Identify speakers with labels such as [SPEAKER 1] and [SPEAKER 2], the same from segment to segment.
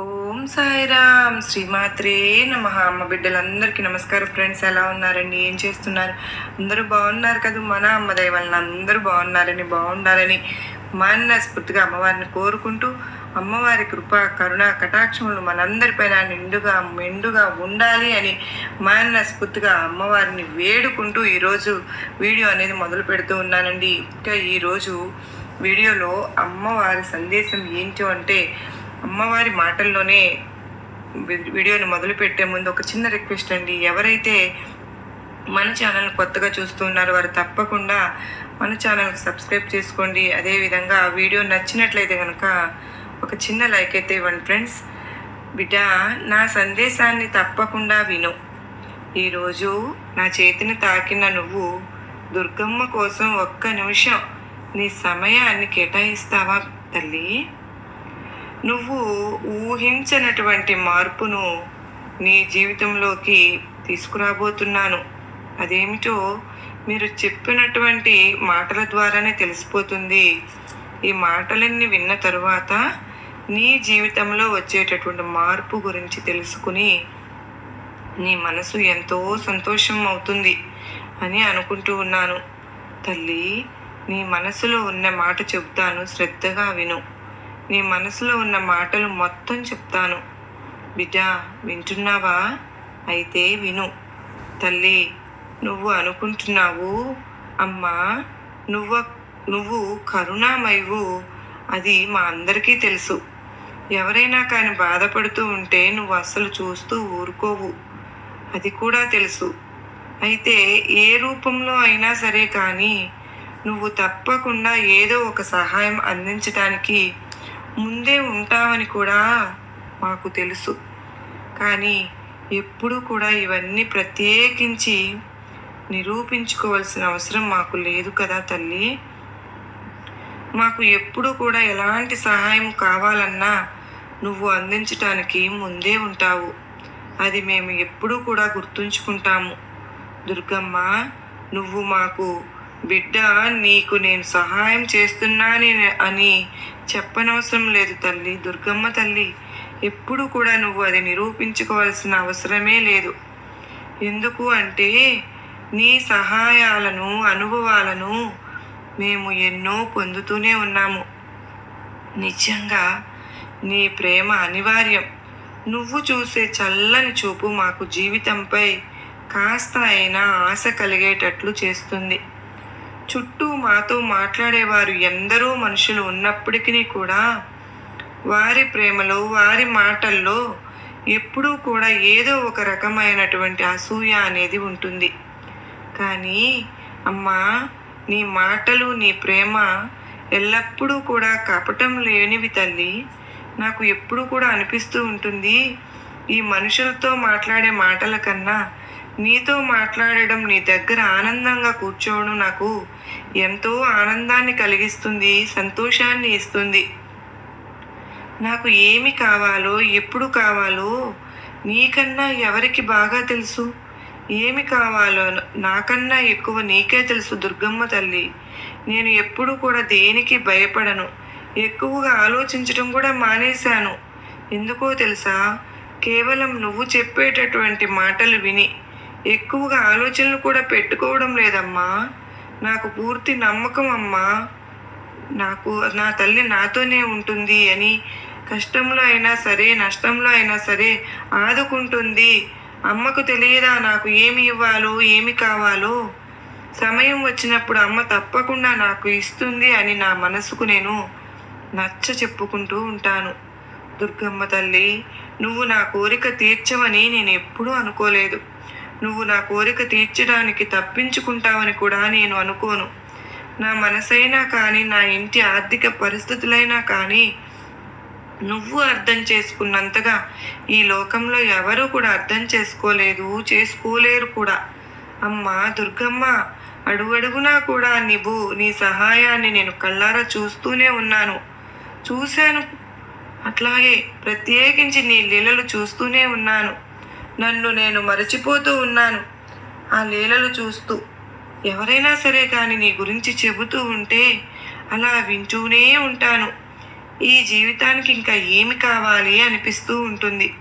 [SPEAKER 1] ఓం సాయిరామ్. శ్రీమాత్రే నమ. అమ్మ బిడ్డలందరికీ నమస్కారం ఫ్రెండ్స్. ఎలా ఉన్నారండి? ఏం చేస్తున్నారు? అందరూ బాగున్నారు కదా? మన అమ్మ దయ అందరూ బాగున్నారని బాగుండాలని మనస్ఫూర్తిగా అమ్మవారిని కోరుకుంటూ అమ్మవారి కృప కరుణ కటాక్షములు మనందరిపైన నిండుగా మెండుగా ఉండాలి అని మనస్ఫూర్తిగా అమ్మవారిని వేడుకుంటూ ఈరోజు వీడియో అనేది మొదలు పెడుతూ ఉన్నానండి. ఇంకా ఈరోజు వీడియోలో అమ్మవారి సందేశం ఏంటో అంటే అమ్మవారి మాటల్లోనే వీడియోని మొదలు పెట్టే ముందు ఒక చిన్న రిక్వెస్ట్ అండి. ఎవరైతే మన ఛానల్ కొత్తగా చూస్తున్నారో వారు తప్పకుండా మన ఛానల్కి సబ్స్క్రైబ్ చేసుకోండి. అదేవిధంగా వీడియో నచ్చినట్లయితే కనుక ఒక చిన్న లైక్ అయితే ఇవ్వండి ఫ్రెండ్స్. బిడ్డ నా సందేశాన్ని తప్పకుండా విను. ఈరోజు నా చేతిని తాకిన నువ్వు దుర్గమ్మ కోసం ఒక్క నిమిషం నీ సమయాన్ని కేటాయిస్తావా తల్లి? నువ్వు ఊహించనటువంటి మార్పును నీ జీవితంలోకి తీసుకురాబోతున్నాను. అదేమిటో మీరు చెప్పినటువంటి మాటల ద్వారానే తెలిసిపోతుంది. ఈ మాటలన్నీ విన్న తరువాత నీ జీవితంలో వచ్చేటటువంటి మార్పు గురించి తెలుసుకుని నీ మనసు ఎంతో సంతోషం అవుతుంది అని అనుకుంటూ ఉన్నాను. తల్లి నీ మనసులో ఉన్న మాట చెప్తాను శ్రద్ధగా విను. నీ మనసులో ఉన్న మాటలు మొత్తం చెప్తాను. బిడ్డా వింటున్నావా? అయితే విను. తల్లి నువ్వు అనుకుంటున్నావు అమ్మా నువ్వు నువ్వు కరుణామయువు. అది మా అందరికీ తెలుసు. ఎవరైనా కానీ బాధపడుతూ ఉంటే నువ్వు అస్సలు చూస్తూ ఊరుకోవు. అది కూడా తెలుసు. అయితే ఏ రూపంలో అయినా సరే కానీ నువ్వు తప్పకుండా ఏదో ఒక సహాయం అందించడానికి ముందే ఉంటావని కూడా మాకు తెలుసు. కానీ ఎప్పుడూ కూడా ఇవన్నీ ప్రత్యేకించి నిరూపించుకోవాల్సిన అవసరం మాకు లేదు కదా తల్లి. మాకు ఎప్పుడు కూడా ఎలాంటి సహాయం కావాలన్నా నువ్వు అందించటానికి ముందే ఉంటావు. అది మేము ఎప్పుడూ కూడా గుర్తుంచుకుంటాము. దుర్గమ్మ నువ్వు మాకు బిడ్డ నీకు నేను సహాయం చేస్తున్నాని అని చెప్పనవసరం లేదు తల్లి దుర్గమ్మ తల్లి. ఎప్పుడు కూడా నువ్వు అది నిరూపించుకోవాల్సిన అవసరమే లేదు. ఎందుకు అంటే నీ సహాయాలను అనుభవాలను మేము ఎన్నో పొందుతూనే ఉన్నాము. నిజంగా నీ ప్రేమ అనివార్యం. నువ్వు చూసే చల్లని చూపు మాకు జీవితంపై కాస్త అయినా ఆశ కలిగేటట్లు చేస్తుంది. చుట్టూ మాతో మాట్లాడేవారు ఎందరో మనుషులు ఉన్నప్పటికీ కూడా వారి ప్రేమలో వారి మాటల్లో ఎప్పుడూ కూడా ఏదో ఒక రకమైనటువంటి అసూయ అనేది ఉంటుంది. కానీ అమ్మా నీ మాటలు నీ ప్రేమ ఎల్లప్పుడూ కూడా కపటం లేనివి తల్లి. నాకు ఎప్పుడు కూడా అనిపిస్తూ ఉంటుంది ఈ మనుషులతో మాట్లాడే మాటల కన్నా నీతో మాట్లాడడం నీ దగ్గర ఆనందంగా కూర్చోవడం నాకు ఎంతో ఆనందాన్ని కలిగిస్తుంది సంతోషాన్ని ఇస్తుంది. నాకు ఏమి కావాలో ఎప్పుడు కావాలో నీకన్నా ఎవరికి బాగా తెలుసు? ఏమి కావాలో నాకన్నా ఎక్కువ నీకే తెలుసు దుర్గమ్మ తల్లి. నేను ఎప్పుడు కూడా దేనికి భయపడను. ఎక్కువగా ఆలోచించడం కూడా మానేశాను. ఎందుకో తెలుసా? కేవలం నువ్వు చెప్పేటటువంటి మాటలు విని ఎక్కువగా ఆలోచనలు కూడా పెట్టుకోవడం లేదమ్మా. నాకు పూర్తి నమ్మకం అమ్మా. నాకు నా తల్లి నాతోనే ఉంటుంది అని కష్టంలో అయినా సరే నష్టంలో అయినా సరే ఆదుకుంటుంది. అమ్మకు తెలియదా నాకు ఏమి ఇవ్వాలో ఏమి కావాలో? సమయం వచ్చినప్పుడు అమ్మ తప్పకుండా నాకు ఇస్తుంది అని నా మనసుకు నేను నచ్చ చెప్పుకుంటూ ఉంటాను. దుర్గమ్మ తల్లి నువ్వు నా కోరిక తీర్చవని నేను ఎప్పుడూ అనుకోలేదు. నువ్వు నా కోరిక తీర్చడానికి తప్పించుకుంటావని కూడా నేను అనుకోను. నా మనసైనా కానీ నా ఇంటి ఆర్థిక పరిస్థితులైనా కానీ నువ్వు అర్థం చేసుకున్నంతగా ఈ లోకంలో ఎవరూ కూడా అర్థం చేసుకోలేదు చేసుకోలేరు కూడా. అమ్మా దుర్గమ్మ అడుగడుగునా కూడా నీవు నీ సహాయాన్ని నేను కళ్ళారా చూస్తూనే ఉన్నాను. చూశాను. అట్లాగే ప్రత్యేకించి నీ లీలలు చూస్తూనే ఉన్నాను. నన్ను నేను మరచిపోతూ ఉన్నాను. ఆ లీలలు చూస్తూ ఎవరైనా సరే కానీ నీ గురించి చెబుతూ ఉంటే అలా వింటూనే ఉంటాను. ఈ జీవితానికి ఇంకా ఏమి కావాలి అనిపిస్తూ ఉంటుంది.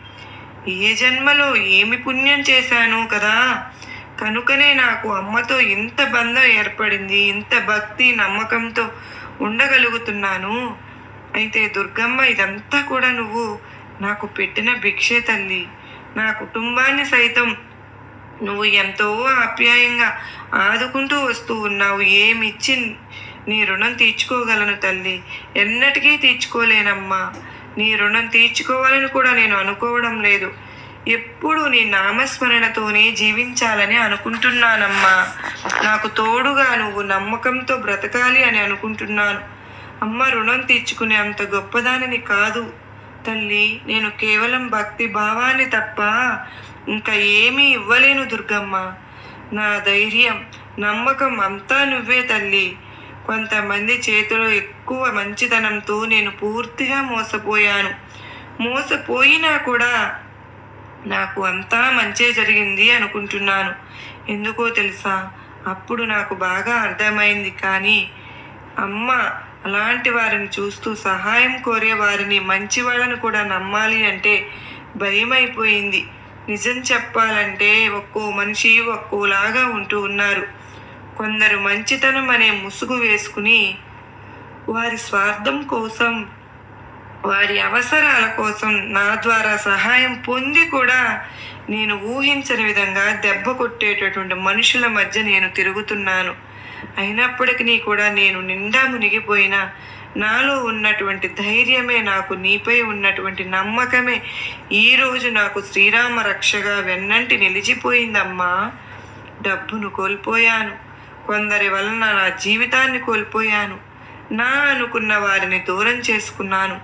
[SPEAKER 1] ఏ జన్మలో ఏమి పుణ్యం చేశాను కదా. కనుకనే నాకు అమ్మతో ఇంత బంధం ఏర్పడింది ఇంత భక్తి నమ్మకంతో ఉండగలుగుతున్నాను. అయితే దుర్గమ్మ ఇదంతా కూడా నువ్వు నాకు పెట్టిన భిక్షే తల్లి. నా కుటుంబాన్ని సైతం నువ్వు ఎంతో ఆప్యాయంగా ఆదుకుంటూ వస్తూ ఉన్నావు. ఏమిచ్చి నీ రుణం తీర్చుకోగలను తల్లి. ఎన్నటికీ తీర్చుకోలేనమ్మా. నీ రుణం తీర్చుకోవాలని కూడా నేను అనుకోవడం లేదు. ఎప్పుడు నీ నామస్మరణతోనే జీవించాలని అనుకుంటున్నానమ్మా. నాకు తోడుగా నువ్వు నమ్మకంతో బ్రతకాలి అని అనుకుంటున్నాను. అమ్మ రుణం తీర్చుకునే అంత గొప్పదానని కాదు. తల్లి నేను కేవలం భక్తి భావాన్ని తప్ప ఇంకా ఏమీ ఇవ్వలేను దుర్గమ్మ. నా ధైర్యం నమ్మకం అంతా నువ్వే తల్లి. కొంతమంది చేతిలో ఎక్కువ మంచితనంతో నేను పూర్తిగా మోసపోయాను. మోసపోయినా కూడా నాకు అంతా మంచే జరిగింది అనుకుంటున్నాను. ఎందుకో తెలుసా? అప్పుడు నాకు బాగా అర్థమైంది కానీ అమ్మ అలాంటి వారిని చూస్తూ సహాయం కోరే వారిని మంచి వాళ్ళని కూడా నమ్మాలి అంటే భయమైపోయింది. నిజం చెప్పాలంటే ఒక్కో మనిషి ఒక్కోలాగా ఉంటూ ఉన్నారు. కొందరు మంచితనం అనే ముసుగు వేసుకుని వారి స్వార్థం కోసం వారి అవసరాల కోసం నా ద్వారా సహాయం పొంది కూడా నేను ఊహించని విధంగా దెబ్బ కొట్టేటటువంటి మనుషుల మధ్య నేను తిరుగుతున్నాను. అయినప్పటికీ కూడా నేను నిండా మునిగిపోయినా నాలో ఉన్నటువంటి ధైర్యమే నాకు నీపై ఉన్నటువంటి నమ్మకమే ఈరోజు నాకు శ్రీరామ రక్షగా వెన్నంటి నిలిచిపోయిందమ్మా. డబ్బును కోల్పోయాను. కొందరి వలన నా జీవితాన్ని కోల్పోయాను. నా అనుకున్న వారిని దూరం చేసుకున్నాను.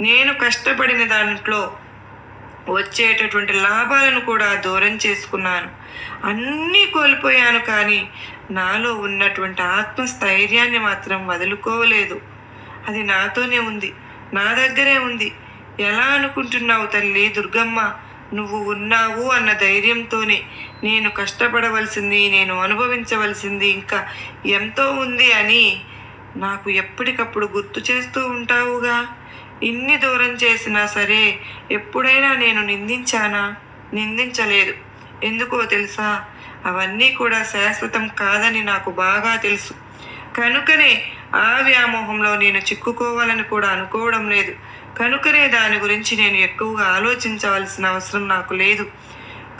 [SPEAKER 1] నేను కష్టపడిన దాంట్లో వచ్చేటటువంటి లాభాలను కూడా దూరం చేసుకున్నాను. అన్నీ కోల్పోయాను కానీ నాలో ఉన్నటువంటి ఆత్మస్థైర్యాన్ని మాత్రం వదులుకోలేదు. అది నాతోనే ఉంది. నా దగ్గరే ఉంది. ఎలా అనుకుంటున్నావు తల్లి దుర్గమ్మ? నువ్వు ఉన్నావు అన్న ధైర్యంతోనే. నేను కష్టపడవలసింది నేను అనుభవించవలసింది ఇంకా ఎంతో ఉంది అని నాకు ఎప్పటికప్పుడు గుర్తు చేస్తూ ఉంటావుగా. ఇన్ని దూరం చేసినా సరే ఎప్పుడైనా నేను నిందించానా? నిందించలేదు. ఎందుకో తెలుసా? అవన్నీ కూడా శాశ్వతం కాదని నాకు బాగా తెలుసు. కనుకనే ఆ వ్యామోహంలో నేను చిక్కుకోవాలని కూడా అనుకోవడం లేదు. కనుకనే దాని గురించి నేను ఎక్కువగా ఆలోచించవలసిన అవసరం నాకు లేదు.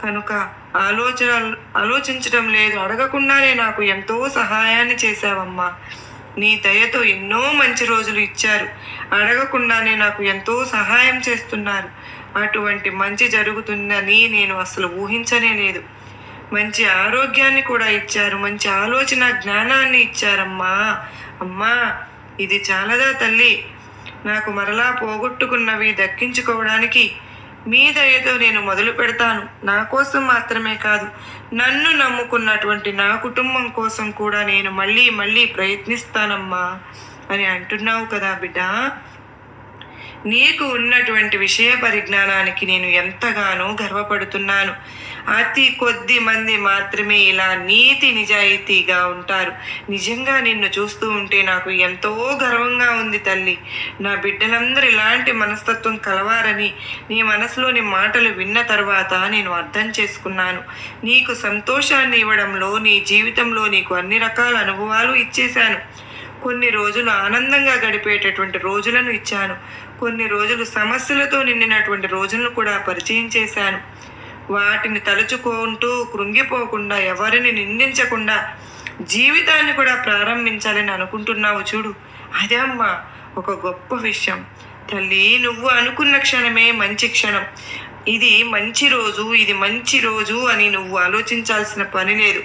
[SPEAKER 1] కనుక ఆలోచన ఆలోచించడం లేదు. అడగకుండానే నాకు ఎంతో సహాయాన్ని చేశావమ్మా. నీ దయతో ఎన్నో మంచి రోజులు ఇచ్చారు. అడగకుండానే నాకు ఎంతో సహాయం చేస్తున్నారు. అటువంటి మంచి జరుగుతుందని నేను అసలు ఊహించనే లేదు. మంచి ఆరోగ్యాన్ని కూడా ఇచ్చారు. మంచి ఆలోచన జ్ఞానాన్ని ఇచ్చారమ్మా. అమ్మా ఇది చాలదా తల్లి? నాకు మరలా పోగొట్టుకున్నవి దక్కించుకోవడానికి మీ దయతో నేను మొదలు పెడతాను. నా కోసం మాత్రమే కాదు నన్ను నమ్ముకున్నటువంటి నా కుటుంబం కోసం కూడా నేను మళ్ళీ మళ్ళీ ప్రయత్నిస్తానమ్మా అని అంటున్నావు కదా బిడ్డ. నీకు ఉన్నటువంటి విషయ పరిజ్ఞానానికి నేను ఎంతగానో గర్వపడుతున్నాను. అతి కొద్ది మంది మాత్రమే ఇలా నీతి నిజాయితీగా ఉంటారు. నిజంగా నిన్ను చూస్తూ ఉంటే నాకు ఎంతో గర్వంగా ఉంది తల్లి. నా బిడ్డలందరూ ఇలాంటి మనస్తత్వం కలవారని నీ మనసులోని మాటలు విన్న తర్వాత నేను అర్థం చేసుకున్నాను. నీకు సంతోషాన్ని ఇవ్వడంలో నీ జీవితంలో నీకు అన్ని రకాల అనుభవాలు ఇచ్చేశాను. కొన్ని రోజులు ఆనందంగా గడిపేటటువంటి రోజులను ఇచ్చాను. కొన్ని రోజులు సమస్యలతో నిండినటువంటి రోజులను కూడా పరిచయం చేశాను. వాటిని తలుచుకుంటూ కృంగిపోకుండా ఎవరిని నిందించకుండా జీవితాన్ని కూడా ప్రారంభించాలని అనుకుంటున్నావు చూడు. అదే అమ్మా ఒక గొప్ప విషయం. తల్లి నువ్వు అనుకున్న క్షణమే మంచి క్షణం. ఇది మంచి రోజు ఇది మంచి రోజు అని నువ్వు ఆలోచించాల్సిన పని లేదు.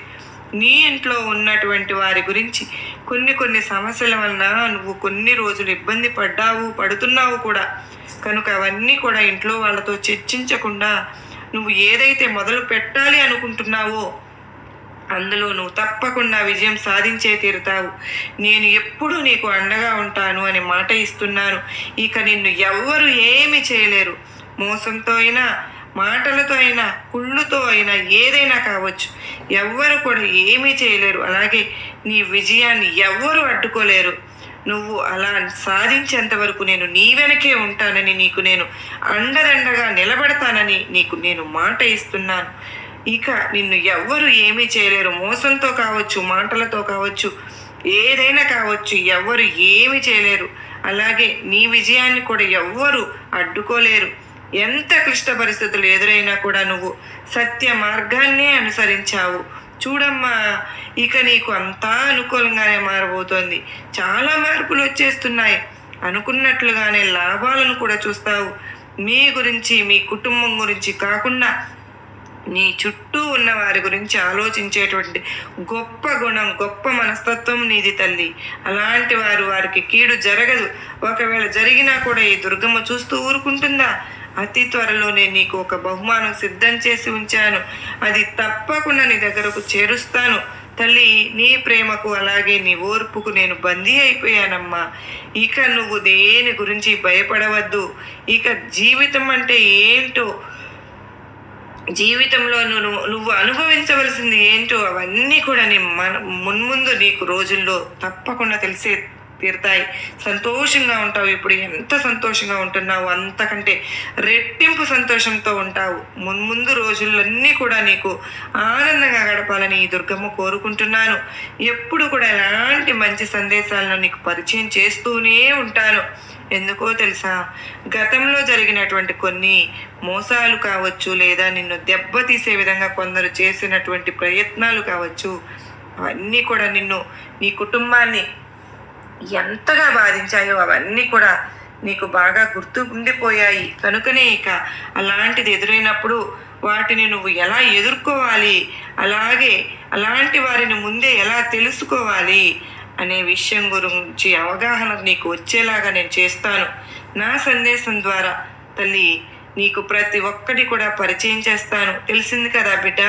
[SPEAKER 1] నీ ఇంట్లో ఉన్నటువంటి వారి గురించి కొన్ని కొన్ని సమస్యల వలన నువ్వు కొన్ని రోజులు ఇబ్బంది పడ్డావు పడుతున్నావు కూడా. కనుక అవన్నీ కూడా ఇంట్లో వాళ్ళతో చర్చించకుండా నువ్వు ఏదైతే మొదలు పెట్టాలి అనుకుంటున్నావో అందులో నువ్వు తప్పకుండా విజయం సాధించే తీరుతావు. నేను ఎప్పుడూ నీకు అండగా ఉంటాను అని మాట ఇస్తున్నాను. ఇక నిన్ను ఎవ్వరు ఏమి చేయలేరు. మోసంతో అయినా మాటలతో అయినా కుళ్ళుతో అయినా ఏదైనా కావచ్చు. ఎవ్వరు కూడా ఏమీ చేయలేరు. అలాగే నీ విజయాన్ని ఎవ్వరు అడ్డుకోలేరు. నువ్వు అలా సాధించేంత వరకు నేను నీ వెనకే ఉంటానని నీకు నేను అండదండగా నిలబడతానని నీకు నేను మాట ఇస్తున్నాను. ఇక నిన్ను ఎవ్వరు ఏమీ చేయలేరు. మోసంతో కావచ్చు మాటలతో కావచ్చు ఏదైనా కావచ్చు ఎవ్వరు ఏమి చేయలేరు. అలాగే నీ విజయాన్ని కూడా ఎవ్వరు అడ్డుకోలేరు. ఎంత క్లిష్ట పరిస్థితులు ఎదురైనా కూడా నువ్వు సత్య మార్గాన్నే అనుసరించావు. చూడమ్మా ఇక నీకు అంతా అనుకూలంగానే మారబోతోంది. చాలా మార్పులు వచ్చేస్తున్నాయి. అనుకున్నట్లుగానే లాభాలను కూడా చూస్తావు. మీ గురించి మీ కుటుంబం గురించి కాకుండా నీ చుట్టూ ఉన్న వారి గురించి ఆలోచించేటువంటి గొప్ప గుణం గొప్ప మనస్తత్వం నీది తల్లి. అలాంటి వారు వారికి కీడు జరగదు. ఒకవేళ జరిగినా కూడా ఈ దుర్గమ్మ చూస్తూ ఊరుకుంటుందా? అతి త్వరలోనే నీకు ఒక బహుమానం సిద్ధం చేసి ఉంచాను. అది తప్పకుండా నీ దగ్గరకు చేరుస్తాను. తల్లి నీ ప్రేమకు అలాగే నీ ఓర్పుకు నేను బందీ అయిపోయానమ్మా. ఇక నువ్వు దేని గురించి భయపడవద్దు. ఇక జీవితం అంటే ఏంటో జీవితంలో నువ్వు నువ్వు అనుభవించవలసింది ఏంటో అవన్నీ కూడా నీ మన మున్ముందు నీకు రోజుల్లో తప్పకుండా తెలిసే తీరుతాయి. సంతోషంగా ఉంటావు ఇప్పుడు. ఎంత సంతోషంగా ఉంటున్నావు? అంతకంటే రెట్టింపు సంతోషంతో ఉంటావు. మున్ముందు రోజులన్నీ కూడా నీకు ఆనందంగా గడపాలని ఈ దుర్గమ్మ కోరుకుంటున్నాను. ఎప్పుడు కూడా ఎలాంటి మంచి సందేశాలను నీకు పరిచయం చేస్తూనే ఉంటాను. ఎందుకో తెలుసా? గతంలో జరిగినటువంటి కొన్ని మోసాలు కావచ్చు లేదా నిన్ను దెబ్బతీసే విధంగా కొందరు చేసినటువంటి ప్రయత్నాలు కావచ్చు అవన్నీ కూడా నిన్ను నీ కుటుంబాన్ని ఎంతగా బాధించాయో అవన్నీ కూడా నీకు బాగా గుర్తు ఉండిపోయాయి. కనుకనే ఇక అలాంటిది ఎదురైనప్పుడు వాటిని నువ్వు ఎలా ఎదుర్కోవాలి? అలాగే అలాంటి వారిని ముందే ఎలా తెలుసుకోవాలి? అనే విషయం గురించి అవగాహన నీకు వచ్చేలాగా నేను చేస్తాను. నా సందేశం ద్వారా తల్లి నీకు ప్రతి ఒక్కటి కూడా పరిచయం చేస్తాను. తెలిసింది కదా బిడ్డ?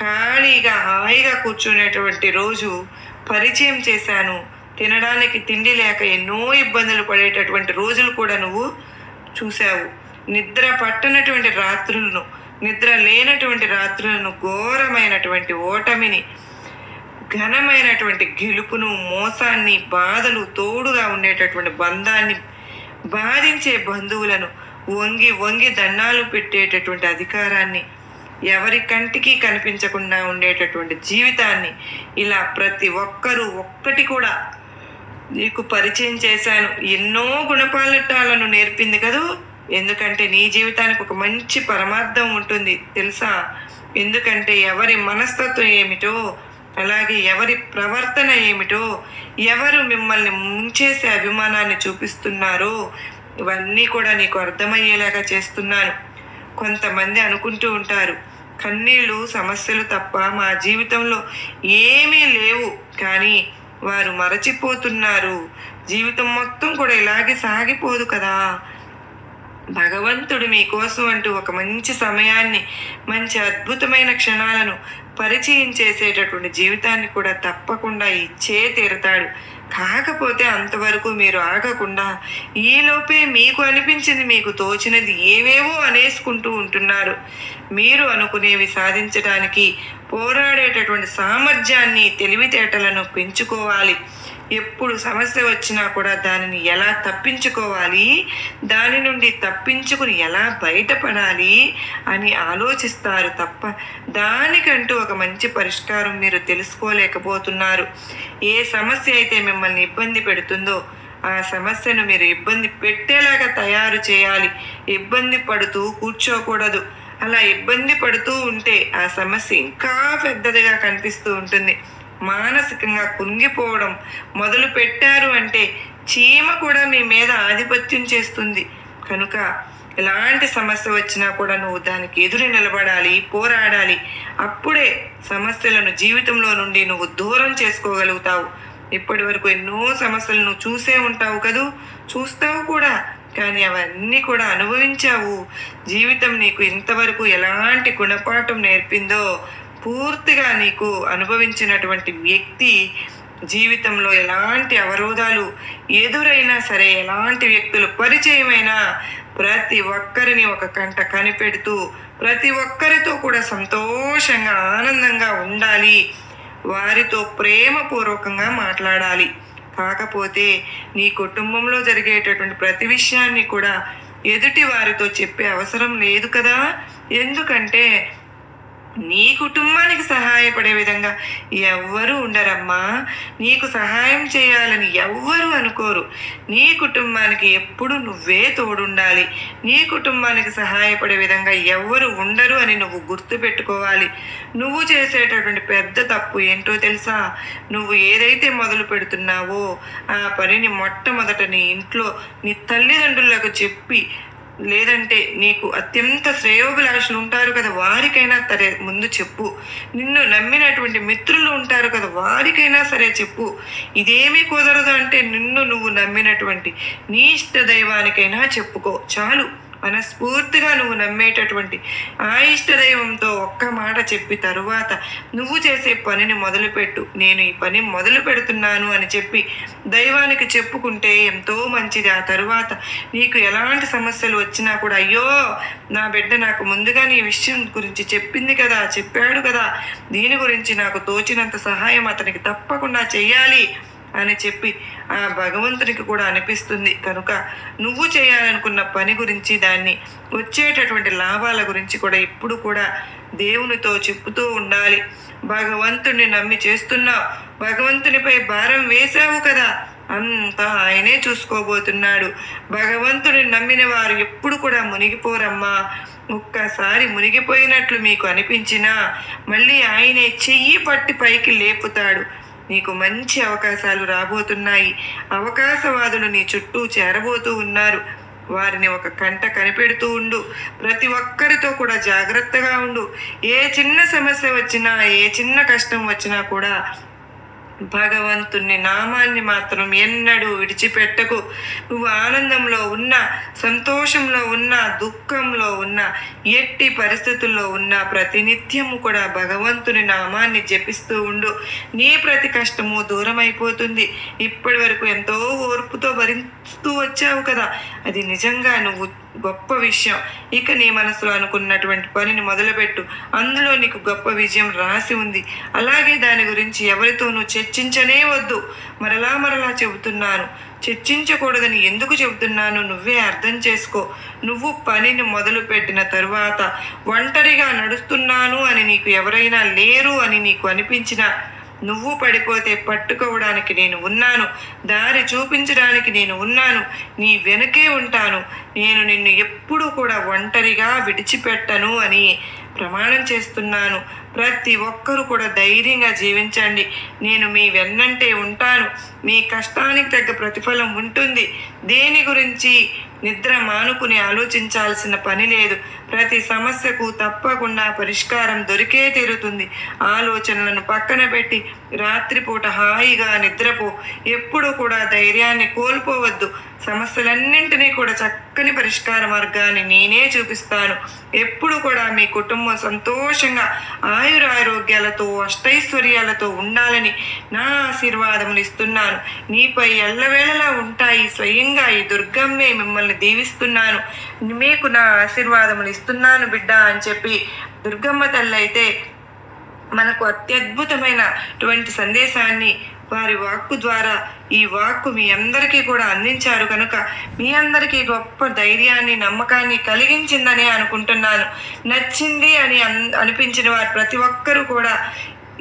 [SPEAKER 1] ఖాళీగా హాయిగా కూర్చునేటువంటి రోజు పరిచయం చేశాను. తినడానికి తిండి లేక ఎన్నో ఇబ్బందులు పడేటటువంటి రోజులు కూడా నువ్వు చూసావు నిద్ర పట్టనటువంటి రాత్రులను నిద్ర లేనటువంటి రాత్రులను ఘోరమైనటువంటి ఓటమిని ఘనమైనటువంటి గెలుపును మోసాన్ని బాధలు తోడుగా ఉండేటటువంటి బంధాన్ని బాధించే బంధువులను వంగి వంగి దండాలు పెట్టేటటువంటి అధికారాన్ని ఎవరి కంటికి కనిపించకుండా ఉండేటటువంటి జీవితాన్ని ఇలా ప్రతి ఒక్కరూ ఒక్కటి కూడా నీకు పరిచయం చేశాను. ఎన్నో గుణపాలటాలను నేర్పింది కదూ. ఎందుకంటే నీ జీవితానికి ఒక మంచి పరమార్థం ఉంటుంది. తెలుసా? ఎందుకంటే ఎవరి మనస్తత్వం ఏమిటో అలాగే ఎవరి ప్రవర్తన ఏమిటో ఎవరు మిమ్మల్ని ముంచేసే అభిమానాన్ని చూపిస్తున్నారో ఇవన్నీ కూడా నీకు అర్థమయ్యేలాగా చేస్తున్నాను. కొంతమంది అనుకుంటూ ఉంటారు కన్నీళ్ళు సమస్యలు తప్ప మా జీవితంలో ఏమీ లేవు. కానీ వారు మరచిపోతున్నారు. జీవితం మొత్తం కూడా ఇలాగే సాగిపోదు కదా. భగవంతుడు మీకోసం అంటూ ఒక మంచి సమయాన్ని మంచి అద్భుతమైన క్షణాలను పరిచయం చేసేటటువంటి జీవితాన్ని కూడా తప్పకుండా ఇచ్చే తీరుతాడు. కాకపోతే అంతవరకు మీరు ఆగకుండా ఈలోపే మీకు అనిపించింది మీకు తోచినది ఏవేవో అనేసుకుంటూ ఉంటున్నారు. మీరు అనుకునేవి సాధించడానికి పోరాడేటటువంటి సామర్థ్యాన్ని తెలివితేటలను పెంచుకోవాలి. ఎప్పుడు సమస్య వచ్చినా కూడా దానిని ఎలా తప్పించుకోవాలి? దాని నుండి తప్పించుకుని ఎలా బయటపడాలి అని ఆలోచిస్తారు తప్ప దానికంటూ ఒక మంచి పరిష్కారం మీరు తెలుసుకోలేకపోతున్నారు. ఏ సమస్య అయితే మిమ్మల్ని ఇబ్బంది పెడుతుందో ఆ సమస్యను మీరు ఇబ్బంది పెట్టేలాగా తయారు చేయాలి. ఇబ్బంది పడుతూ కూర్చోకూడదు. అలా ఇబ్బంది పడుతూ ఉంటే ఆ సమస్య ఇంకా పెద్దదిగా కనిపిస్తూ ఉంటుంది. మానసికంగా కుంగిపోవడం మొదలు పెట్టారు అంటే చీమ కూడా మీ మీద ఆధిపత్యం చేస్తుంది. కనుక ఎలాంటి సమస్య వచ్చినా కూడా నువ్వు దానికి ఎదురు నిలబడాలి పోరాడాలి. అప్పుడే సమస్యలను జీవితంలో నుండి నువ్వు దూరం చేసుకోగలుగుతావు. ఇప్పటి వరకు ఎన్నో సమస్యలను చూసే ఉంటావు కదూ? చూస్తావు కూడా. కానీ అవన్నీ కూడా అనుభవించావు. జీవితం నీకు ఇంతవరకు ఎలాంటి గుణపాఠం నేర్పిందో పూర్తిగా నీకు అనుభవించినటువంటి వ్యక్తి జీవితంలో ఎలాంటి అవరోధాలు ఎదురైనా సరే ఎలాంటి వ్యక్తులు పరిచయమైనా ప్రతి ఒక్కరిని ఒక కంట కనిపెడుతూ ప్రతి ఒక్కరితో కూడా సంతోషంగా ఆనందంగా ఉండాలి. వారితో ప్రేమపూర్వకంగా మాట్లాడాలి. కాకపోతే నీ కుటుంబంలో జరిగేటటువంటి ప్రతి విషయాన్ని కూడా ఎదుటి వారితో చెప్పే అవసరం లేదు కదా? ఎందుకంటే నీ కుటుంబానికి సహాయపడే విధంగా ఎవ్వరూ ఉండరమ్మా. నీకు సహాయం చేయాలని ఎవ్వరూ అనుకోరు. నీ కుటుంబానికి ఎప్పుడు నువ్వే తోడుండాలి. నీ కుటుంబానికి సహాయపడే విధంగా ఎవ్వరు ఉండరు అని నువ్వు గుర్తుపెట్టుకోవాలి నువ్వు చేసేటటువంటి పెద్ద తప్పు ఏంటో తెలుసా? నువ్వు ఏదైతే మొదలు పెడుతున్నావో ఆ పనిని మొట్టమొదట నీ ఇంట్లో నీ తల్లిదండ్రులకు చెప్పి లేదంటే నీకు అత్యంత శ్రేయోభిలాషులు ఉంటారు కదా వారికైనా సరే ముందు చెప్పు. నిన్ను నమ్మినటువంటి మిత్రులు ఉంటారు కదా వారికైనా సరే చెప్పు. ఇదేమీ కుదరదు అంటే నిన్ను నువ్వు నమ్మినటువంటి నీ ఇష్ట దైవానికైనా చెప్పుకో. చాలు. మనస్ఫూర్తిగా నువ్వు నమ్మేటటువంటి ఆ ఇష్ట దైవంతో ఒక్క మాట చెప్పి తరువాత నువ్వు చేసే పనిని మొదలుపెట్టు. నేను ఈ పని మొదలు పెడుతున్నాను అని చెప్పి దైవానికి చెప్పుకుంటే ఎంతో మంచిది. ఆ తరువాత నీకు ఎలాంటి సమస్యలు వచ్చినా కూడా అయ్యో నా బిడ్డ నాకు ముందుగా నీ విషయం గురించి చెప్పింది కదా చెప్పాడు కదా. దీని గురించి నాకు తోచినంత సహాయం అతనికి తప్పకుండా చేయాలి అని చెప్పి ఆ భగవంతునికి కూడా అనిపిస్తుంది. కనుక నువ్వు చేయాలనుకున్న పని గురించి దాన్ని వచ్చేటటువంటి లాభాల గురించి కూడా ఇప్పుడు కూడా దేవునితో చెప్పుతూ ఉండాలి. భగవంతుడిని నమ్మి చేస్తున్నావు. భగవంతునిపై భారం వేశావు కదా. అంతా ఆయనే చూసుకోబోతున్నాడు. భగవంతుని నమ్మిన వారు ఎప్పుడు కూడా మునిగిపోరమ్మా. ఒక్కసారి మునిగిపోయినట్లు మీకు అనిపించినా మళ్ళీ ఆయనే చెయ్యి పట్టి పైకి లేపుతాడు. నీకు మంచి అవకాశాలు రాబోతున్నాయి. అవకాశవాదులు నీ చుట్టూ చేరబోతూ ఉన్నారు. వారిని ఒక కంట కనిపెడుతూ ఉండు. ప్రతి ఒక్కరితో కూడా జాగ్రత్తగా ఉండు. ఏ చిన్న సమస్య వచ్చినా ఏ చిన్న కష్టం వచ్చినా కూడా భగవంతుని నామాన్ని మాత్రం ఎన్నడూ విడిచిపెట్టకు. నువ్వు ఆనందంలో ఉన్న సంతోషంలో ఉన్న దుఃఖంలో ఉన్న ఎట్టి పరిస్థితుల్లో ఉన్న ప్రతినిత్యము కూడా భగవంతుని నామాన్ని జపిస్తూ ఉండు. నీ ప్రతి కష్టము దూరం అయిపోతుంది ఇప్పటి వరకు ఎంతో ఓర్పుతో భరిస్తూ వచ్చావు కదా. అది నిజంగా నువ్వు గొప్ప విషయం. ఇక నీ మనసులో అనుకున్నటువంటి పనిని మొదలుపెట్టు. అందులో నీకు గొప్ప విజయం రాసి ఉంది. అలాగే దాని గురించి ఎవరితోనూ చర్చించనే వద్దు. మరలా మరలా చెబుతున్నాను. చర్చించకూడదని ఎందుకు చెబుతున్నాను నువ్వే అర్థం చేసుకో. నువ్వు పనిని మొదలుపెట్టిన తరువాత ఒంటరిగా నడుస్తున్నాను అని నీకు ఎవరైనా లేరు అని నీకు అనిపించినా నువ్వు పడిపోతే పట్టుకోవడానికి నేను ఉన్నాను దారి చూపించడానికి నేను ఉన్నాను నీ వెనుకే ఉంటాను నేను నిన్ను ఎప్పుడూ కూడా ఒంటరిగా విడిచిపెట్టను అని ప్రమాణం చేస్తున్నాను. ప్రతి ఒక్కరూ కూడా ధైర్యంగా జీవించండి. నేను మీ వెన్నంటే ఉంటాను. మీ కష్టానికి తగ్గ ప్రతిఫలం ఉంటుంది. దేని గురించి నిద్ర మానుకుని ఆలోచించాల్సిన పని లేదు. ప్రతి సమస్యకు తప్పకుండా పరిష్కారం దొరికే తీరుతుంది. ఆలోచనలను పక్కన పెట్టి రాత్రిపూట హాయిగా నిద్రపో. ఎప్పుడు కూడా ధైర్యాన్ని కోల్పోవద్దు. సమస్యలన్నింటినీ కూడా చక్కని పరిష్కార మార్గాన్ని నేనే చూపిస్తాను. ఎప్పుడు కూడా మీ కుటుంబం సంతోషంగా ఆయురారోగ్యాలతో అష్టైశ్వర్యాలతో ఉండాలని నా ఆశీర్వాదములు ఇస్తున్నాను. నీపై ఎల్లవేళలా ఉంటాయి స్వయం స్వయంగా ఈ దుర్గమ్మే మిమ్మల్ని దీవిస్తున్నాను. మీకు నా ఆశీర్వాదములు ఇస్తున్నాను బిడ్డ అని చెప్పి దుర్గమ్మ తల్లి అయితే మనకు అత్యద్భుతమైనటువంటి సందేశాన్ని వారి వాక్కు ద్వారా ఈ వాక్కు మీ అందరికీ కూడా అందించారు కనుక మీ అందరికీ గొప్ప ధైర్యాన్ని నమ్మకాన్ని కలిగించిందని అనుకుంటున్నాను. నచ్చింది అని అన్- అనిపించిన వారు ప్రతి ఒక్కరూ కూడా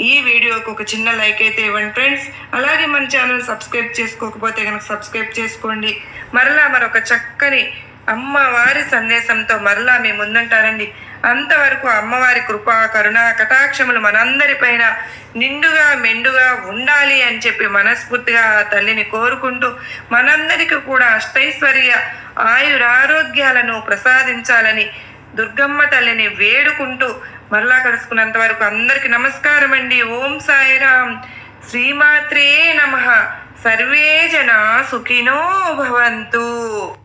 [SPEAKER 1] ఈ వీడియోకి ఒక చిన్న లైక్ అయితే ఇవ్వండి ఫ్రెండ్స్. అలాగే మన ఛానల్ సబ్స్క్రైబ్ చేసుకోకపోతే కనుక సబ్స్క్రైబ్ చేసుకోండి. మరలా మరొక చక్కని అమ్మవారి సందేశంతో మరలా మీ ముందుంటారండి. అంతవరకు అమ్మవారి కృప కరుణ కటాక్షములు మనందరిపైన నిండుగా మెండుగా ఉండాలి అని చెప్పి మనస్ఫూర్తిగా ఆ తల్లిని కోరుకుంటూ మనందరికీ కూడా అష్టైశ్వర్య ఆయురారోగ్యాలను ప్రసాదించాలని దుర్గమ్మ తల్లిని వేడుకుంటూ మరలా కలుసుకున్నంత వరకు అందరికీ నమస్కారం అండి. ఓం సాయిరామ్. శ్రీమాత్రే నమ. సర్వే జనా సుఖినో భవంతు.